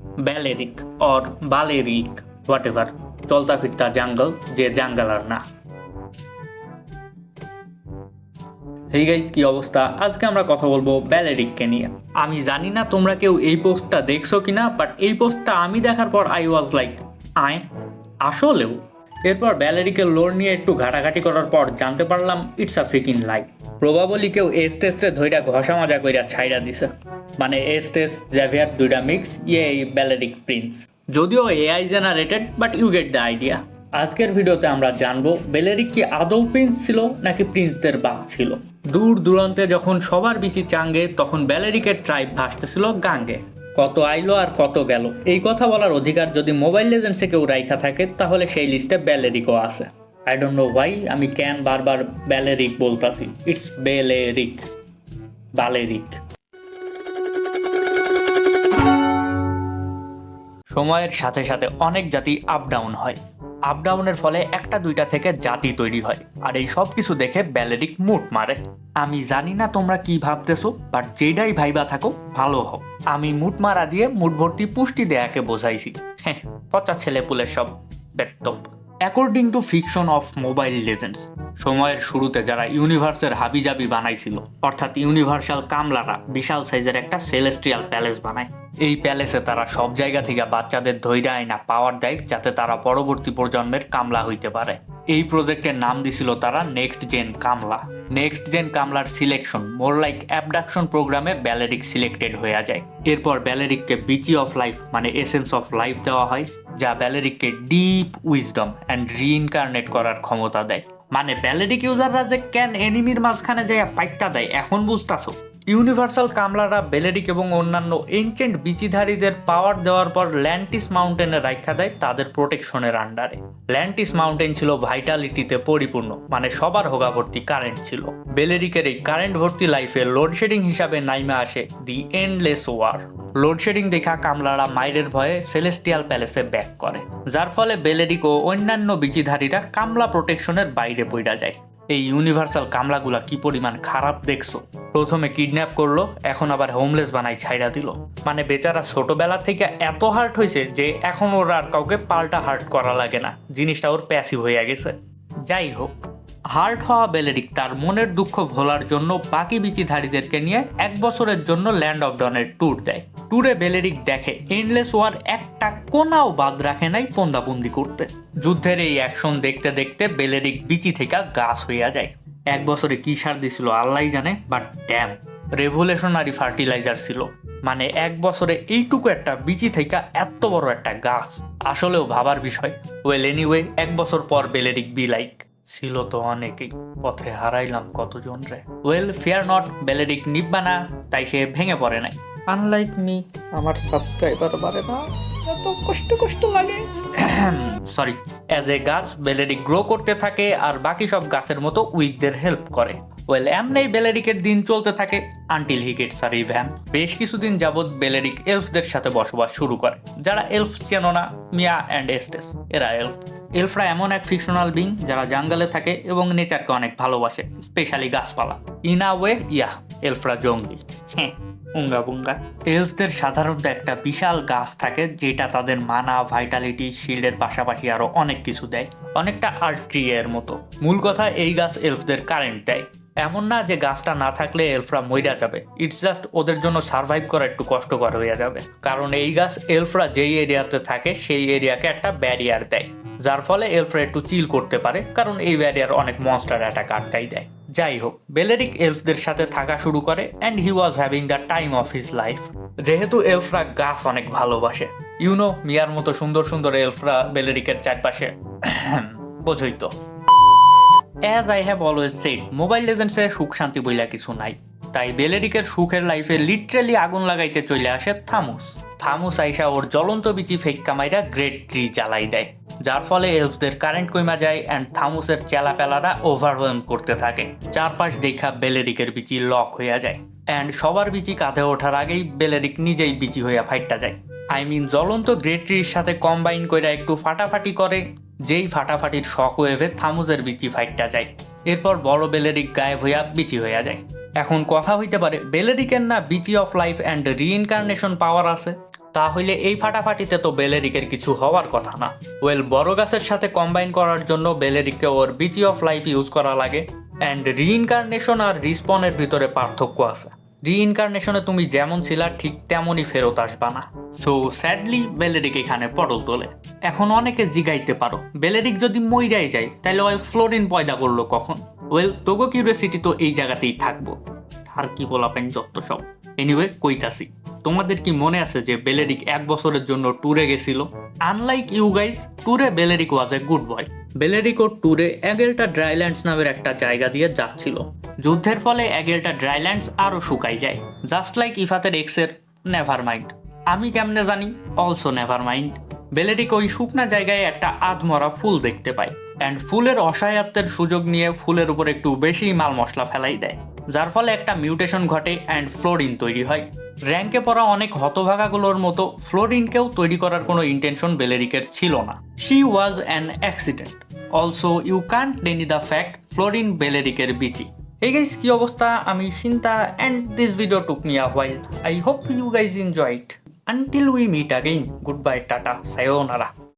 Balearic or বালেরিক whatever চলতা ফিরতা jungle যে জাঙ্গল আর না। হেই গাইস কি অবস্থা? আজকে আমরা কথা বলব ব্যালেরিককে নিয়ে। আমি জানি না তোমরা কেউ এই পোস্টটা দেখছ কিনা বাট এই পোস্টটা আমি দেখার পর আই ওয়াজ লাইক আয় আসলেও? এরপর ব্যালেরিকের লোর নিয়ে একটু ঘাটাঘাটি করার পর জানতে পারলাম it's a fucking like probably কেউ এস টেস্টে ধইরা ঘষা মাজা কইরা ছাইরা দিছে। মানে এস টেস্ট জ্যাভিয়ার দুইটা মিক্স ইয়ে এই ব্যালেরিক প্রিন্স যদিও AI generated but you get the idea আজকের ভিডিওতে আমরা জানব বেলেরিক কি আদৌ প্রিন্স ছিল, নাকি প্রিন্সদের বাপ ছিল? দূর দূরান্তে যখন সবার বিচি চাঙ্গে, তখন ব্যালেরিকের ট্রাইব ভাসতেছিল গাঙ্গে। কত আইলো আর কত গেল? এই কথা বলার অধিকার যদি মোবাইল লেজেন্সে কেউ রাইখা থাকে, তাহলে সেই লিস্টে ব্যালেরিকও আছে। আই ডোন্ট নো ওয়াই আমি ক্যান বারবার ব্যালেরিক বলতাছি। ইটস বেলেরিক বালেরিক সময়ের সাথে সাথে অনেক জাতি আপ ডাউন হয়। আপ ডাউনের ফলে একটা দুইটা থেকে জাতি তৈরি হয় আর এই সব কিছু দেখে ব্যালেরিক মুট মারে। আমি জানি না তোমরা কি ভাবতেছো বাট যেটাই ভাইবা থাকো, ভালো হোক আমি মুট মারা দিয়ে মুট ভর্তি পুষ্টি দেয়াকে বোঝাইছি। হ্যাঁ পচা ছেলে পুলের সব ব্যক্তব্য। According to fiction of Mobile Legends সময়ের শুরুতে যারা ইউনিভার্সের হাবিজাবি বানাইছিল, অর্থাৎ ইউনিভার্সাল কামলারা বিশাল সাইজের একটা সেলেস্ট্রিয়াল প্যালেস বানায়। এই প্যালেসে তারা সব জায়গা থেকে বাচ্চাদের ধৈর্য, আয়না পাওয়ার দেয় যাতে তারা পরবর্তী প্রজন্মের কামলা হইতে পারে। এই প্রজেক্টের নাম দিছিল তারা নেক্সট জেন কামলা নেক্সট জেন কামলার সিলেকশন মোর লাইক অ্যাবডাকশন প্রোগ্রামে ব্যালেরিক সিলেক্টেড হয়ে যায়। এরপর ব্যালেরিককে বিচি অফ লাইফ মানে এসেন্স অফ লাইফ দেওয়া হয়, যা ব্যালেরিককে ডিপ উইজডম অ্যান্ড রিইনকার্নেট করার ক্ষমতা দেয়। মানে ব্যালেরিক ইউজাররা যে ক্যান এনিমির মাঝখানে যায় পাইটটা দেয়, এখন বুঝতাছো? ইউনিভার্সাল কামলারা, বেলেরিক এবং অন্যান্য এনচেন্ট বিচিধারীদের পাওয়ার দেওয়ার পর ল্যান্টিস মাউন্টেনে রাখা দেয় তাদের প্রোটেকশনের আন্ডারে। ল্যান্টিস মাউন্টেন ছিল ভাইটালিটিতে পরিপূর্ণ মানে সবার হোগা ভর্তি কারেন্ট ছিল। বেলেরিকের এই কারেন্ট ভর্তি লাইফে লোডশেডিং হিসাবে নাইমে আসে দি এন্ডলেস ওয়ার। লোডশেডিং দেখা কামলারা মাইরের ভয়ে সেলেস্টিয়াল প্যালেসে ব্যাক করে, যার ফলে বেলেরিক ও অন্যান্য বিচিধারীরা কামলা প্রোটেকশনের বাইরে পইড়া যায়। এই ইউনিভার্সাল কামলাগুলা কি পরিমাণ খারাপ দেখছ? প্রথমে কিডন্যাপ করল, এখন আবার হোমলেস বানাই ছাইরা দিল। মানে বেচারা ছোটবেলা থেকে এত হার্ট হয়েছে যে এখন ওর আর কাউকে পাল্টা হার্ট করা লাগে না। জিনিসটা ওর প্যাসিভ হয়ে গেছে। যাই হোক হার্ট হওয়া বেলেরিক তার মনের দুঃখ ভোলার জন্য বাকি বিচিধারীদেরকে নিয়ে এক বছরের জন্য ল্যান্ড অফ ডনের ট্যুর দেয়। ট্যুরে বেলেরিক দেখে এন্ডলেস ওয়ার একটা কোনাও বাদ রাখে নাই পন্দাবন্দি করতে। যুদ্ধের এই অ্যাকশন দেখতে দেখতে বেলেরিক বিচি থেকে গাছ হইয়া যায়। এক বছরে কি সার দিছিল আল্লাহ জানে, বাট ড্যাম, রেভুলেশনারি ফার্টিলাইজার ছিল। মানে এক বছরে এইটুকু একটা বিচি থেকে এত বড় একটা গাছ। আসলেও ভাবার বিষয়। ওয়েল, এনিওয়ে, এক বছর পর বেলেরিক বি লাইক। ছিল তো অনেকেই। পথে হারাইলাম কতজন রে? ওয়েল, ফেয়ার নট, বেলেডিক নিব্বানা, তাই সে ভেঙে পড়ে নাই। আনলাইক মি আমার সাবস্ক্রাইবার বাড়ে না। এত কষ্ট কষ্ট লাগে। সরি অ্যাজ এ গাছ গ্রো করতে থাকে আর বাকি সব গাছের মতো উইকদের হেল্প করে। ওয়েল এমনি বেলেরিকের দিন চলতে থাকে আনটিল হি গেটস আর ইভ্যান বেশ কিছুদিন যাবৎ বেলেরিক এলফদের সাথে বসবাস শুরু করে, যারা এলফ চেনো না, মিয়া অ্যান্ড এস্টেস এরা এলফ এলফরা এমন এক ফিকশনাল বিং যারা জাঙ্গলে থাকে এবং নেচারকে অনেক ভালোবাসে স্পেশালি গাছপালা। ইন আ ওয়ে ইয়া এলফরা জঙ্গলি। হ্যাঁ। উঙ্গা বুঙ্গা। এলফদের সাধারণত একটা বিশাল গাছ থাকে, যেটা তাদের মানা ভাইটালিটি শিল্ডের পাশাপাশি আরও অনেক কিছু দেয়। অনেকটা আর্ট ট্রি এর মতো। মূল কথা, এই গাছ এলফদের কারেন্ট দেয়। এমন না যে গাছটা না থাকলে এলফরা মইরা যাবে। ইটস জাস্ট ওদের জন্য সার্ভাইভ করা একটু কষ্টকর হয়ে যাবে। কারণ এই গাছ এলফরা যেই এরিয়াতে থাকে, সেই এরিয়াকে একটা ব্যারিয়ার দেয়। যার ফলে এলফরা একটু চিল করতে পারে, কারণ এই ব্যারিয়ার অনেক মনস্টার অ্যাটাক আটকাই দেয়। যাই হোক বেলেরিক এলফদের সাথে থাকা শুরু করে and he was having the time of his life যেহেতু এলফরা গাছ অনেক ভালোবাসে। ইউনো মিয়ার মতো সুন্দর সুন্দর এলফরা বেলেরিকের চারপাশে বোঝই তো। As I have always said Mobile লেজেন্ডসে সুখ শান্তি বইলা কিছু নাই। তাই বেলেরিকের সুখের লাইফে লিটারেলি আগুন লাগাইতে চলে আসে থামুস। থামুস আইসা ওর জ্বলন্ত বিচি ফেক কামাইরা গ্রেট ট্রি জ্বালাই দেয়। যার ফলে এলফদের কারেন্ট কইমা যায় অ্যান্ড থামুসের চেলাপেলারা ওভারওয়েম করতে থাকে। চারপাশ দেখা বেলেরিকের বিচি লক হইয়া যায় অ্যান্ড সবার বিচি কাঁধে ওঠার আগেই বেলেরিক নিজেই বিচি হইয়া ফাইটটা যায়। আই মিন জ্বলন্ত গ্রেট্রির সাথে কম্বাইন কইরা একটু ফাটাফাটি করে, যেই ফাটাফাটির শক ওয়েভে থামুজের বিচি ফাইটটা যায়। এরপর বড় বেলেরিক গায়েব হইয়া বিচি হইয়া যায়। এখন কথা হইতে পারে, বেলেরিকের না বিচি of life and reincarnation power আছে। তাহলে এই ফাটাফাটিতে তো বেলেরিকের কিছু হওয়ার কথা না। ওয়েল, বড় গাছের সাথে কম্বাইন করার জন্য বেলেরিককে ওর বিচি অফ লাইফ ইউজ করা লাগে। অ্যান্ড রিইনকার্নেশন আর রিস্পনের ভিতরে পার্থক্য আছে। রিইনকার্নেশনে তুমি যেমন ছিলা, ঠিক তেমনই ফেরত আসবা না। সো স্যাডলি বেলেরিক এখানে পটল তোলে। এখন অনেকে জিগাইতে পারো, বেলেরিক যদি মইরাই যায় তাহলে ওই ফ্লোরিন পয়দা করল কখন? ওয়েল, তোগো কিউরিয়াসিটি তো এই জায়গাতেই থাকব। আর কি বলাবেন যত সব। এনিওয়ে কইতাছি। তোমাদের কি মনে আছে যে বেলেরিক এক বছরের জন্য ট্যুরে গেছিল? আনলাইক ইউ গাইজ ট্যুরে বেলেরিক ওয়াজ এ গুড বয় বেলেরিক ট্যুরে এগেলটা ড্রাইল্যান্ডস নামের একটা জায়গা দিয়ে যাচ্ছিল। যুদ্ধের ফলে এগেলটা ড্রাইল্যান্ডস আরও শুকাই যায়। জাস্ট লাইক ইফাতের এক্সের নেভার মাইন্ড আমি কেমনে জানি? অলসো নেভার মাইন্ড বেলেরিক ওই শুকনা জায়গায় একটা আধমরা ফুল দেখতে পায়। অ্যান্ড ফুলের অসহায়ত্বের সুযোগ নিয়ে ফুলের উপর একটু বেশি মাল মশলা ফেলাই দেয়। যার ফলে একটা মিউটেশন ঘটে অ্যান্ড ফ্লোরিন তৈরি হয়। র্যাঙ্কে পড়া অনেক হতভাগাগুলোর মতো ফ্লোরিনকেও তৈরি করার কোনো ইন্টেনশন বেলেরিকের ছিল না। She was an accident also you can't deny the fact Floryn বেলেরিকের বিচি। এই গাইস কি অবস্থা? আমি চিন্তা and this video took a while I hope you guys enjoy it until we meet again good bye tata সায়োনারা